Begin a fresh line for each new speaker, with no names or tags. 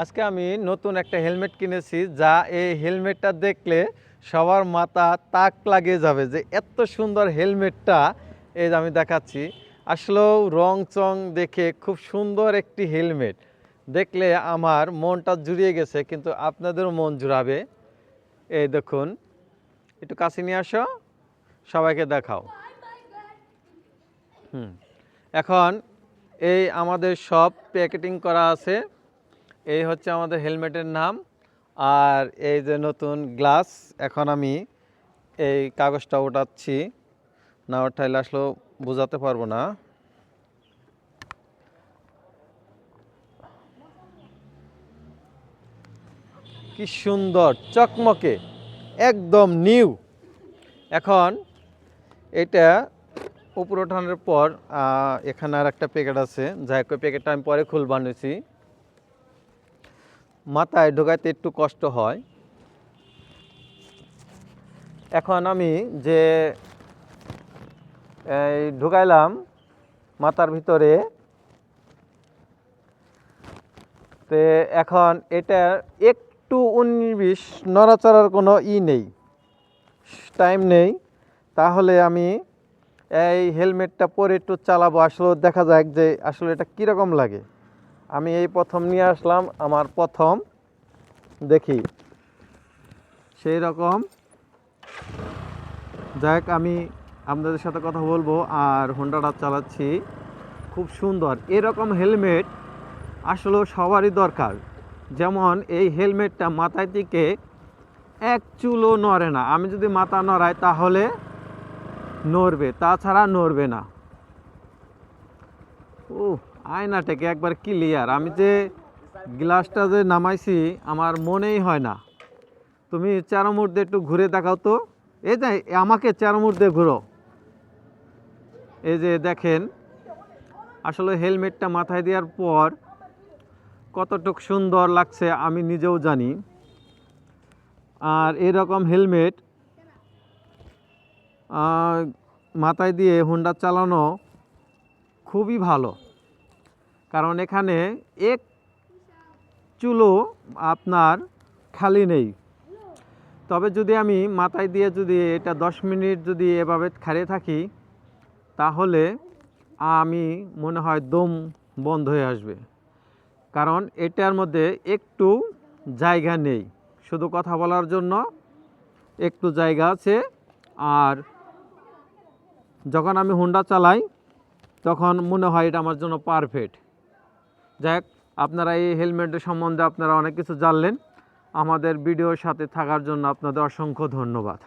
আজকে আমি নতুন একটা হেলমেট কিনেছি, যা এই হেলমেটটা দেখলে সবার মাথা তাক লাগিয়ে যাবে যে এত সুন্দর হেলমেটটা এই আমি দেখাচ্ছি। আসলেও রং চং দেখে খুব সুন্দর একটি হেলমেট। দেখলে আমার মনটা জুড়িয়ে গেছে, কিন্তু আপনাদেরও মন জুড়াবে। এই দেখুন, একটু কাছে নিয়ে আসো, সবাইকে দেখাও। হুম। এখন এই আমাদের সব প্যাকেটিং করা আছে। এই হচ্ছে আমাদের হেলমেটের নাম। আর এই যে নতুন গ্লাস, এখন আমি এই কাগজটা ওঠাচ্ছি। না ওঠাইলে আসলেও বোঝাতে পারব না। কি সুন্দর, চকমকে, একদম নিউ। এখন এটা উপর ওঠানোর পর এখানে আর একটা প্যাকেট আছে। যাই হোক প্যাকেটটা আমি পরে খুল বানিয়েছি। মাথায় ঢোকাইতে একটু কষ্ট হয়। এখন আমি যে, এই ঢুকাইলাম মাথার ভিতরে, তে এখন এটা একটু উনিশ নড়াচড়ার কোনো ই নেই। টাইম নেই। তাহলে আমি এই হেলমেটটা পরে একটু চালাবো। আসলে দেখা যাক যে আসলে এটা কীরকম লাগে। আমি এই প্রথম নিয়ে আসলাম, আমার প্রথম। দেখি। সেই রকম। যাক আমি আপনাদের সাথে কথা বলব। আর হোন্ডাটা চালাচ্ছি। খুব সুন্দর। এরকম হেলমেট আসলে সবারই দরকার। যেমন এই হেলমেটটা মাথায় থেকে এক চুলও নড়ে না। আমি যদি মাথা নড়াই তাহলে নড়বে, তাছাড়া নড়বে না। ও আয়নাটাকে একবার ক্লিয়ার আমি যে গ্লাসটা যে নামাইছি, আমার মনেই হয় না। তুমি চারমুর দিয়ে একটু ঘুরে দেখাও তো। এই যে, আমাকে চারমুর দিয়ে ঘুরো। এই যে, দেখেন, আসলে হেলমেটটা মাথায় দেওয়ার পর কতটুক সুন্দর লাগছে আমি নিজেও জানি। আর এরকম হেলমেট মাথায় দিয়ে হুন্ডা চালানো খুবই ভালো। কারণ এখানে এক চুলো আপনার খালি নেই। তবে যদি আমি মাথায় দিয়ে যদি এটা দশ মিনিট যদি এভাবে খাড়িয়ে থাকি, তাহলে আমি মনে হয় দম বন্ধ হয়ে আসবে। কারণ এটার মধ্যে একটু জায়গা নেই। শুধু কথা বলার জন্য একটু জায়গা আছে আর যখন আমি হুন্ডা চালাই, তখন মনে হয় এটা আমার জন্য পারফেক্ট যাক আপনারা এই হেলমেটের সম্বন্ধে আপনারা অনেক কিছু জানলেন। আমাদের ভিডিওর সাথে থাকার জন্য আপনাদের অসংখ্য ধন্যবাদ।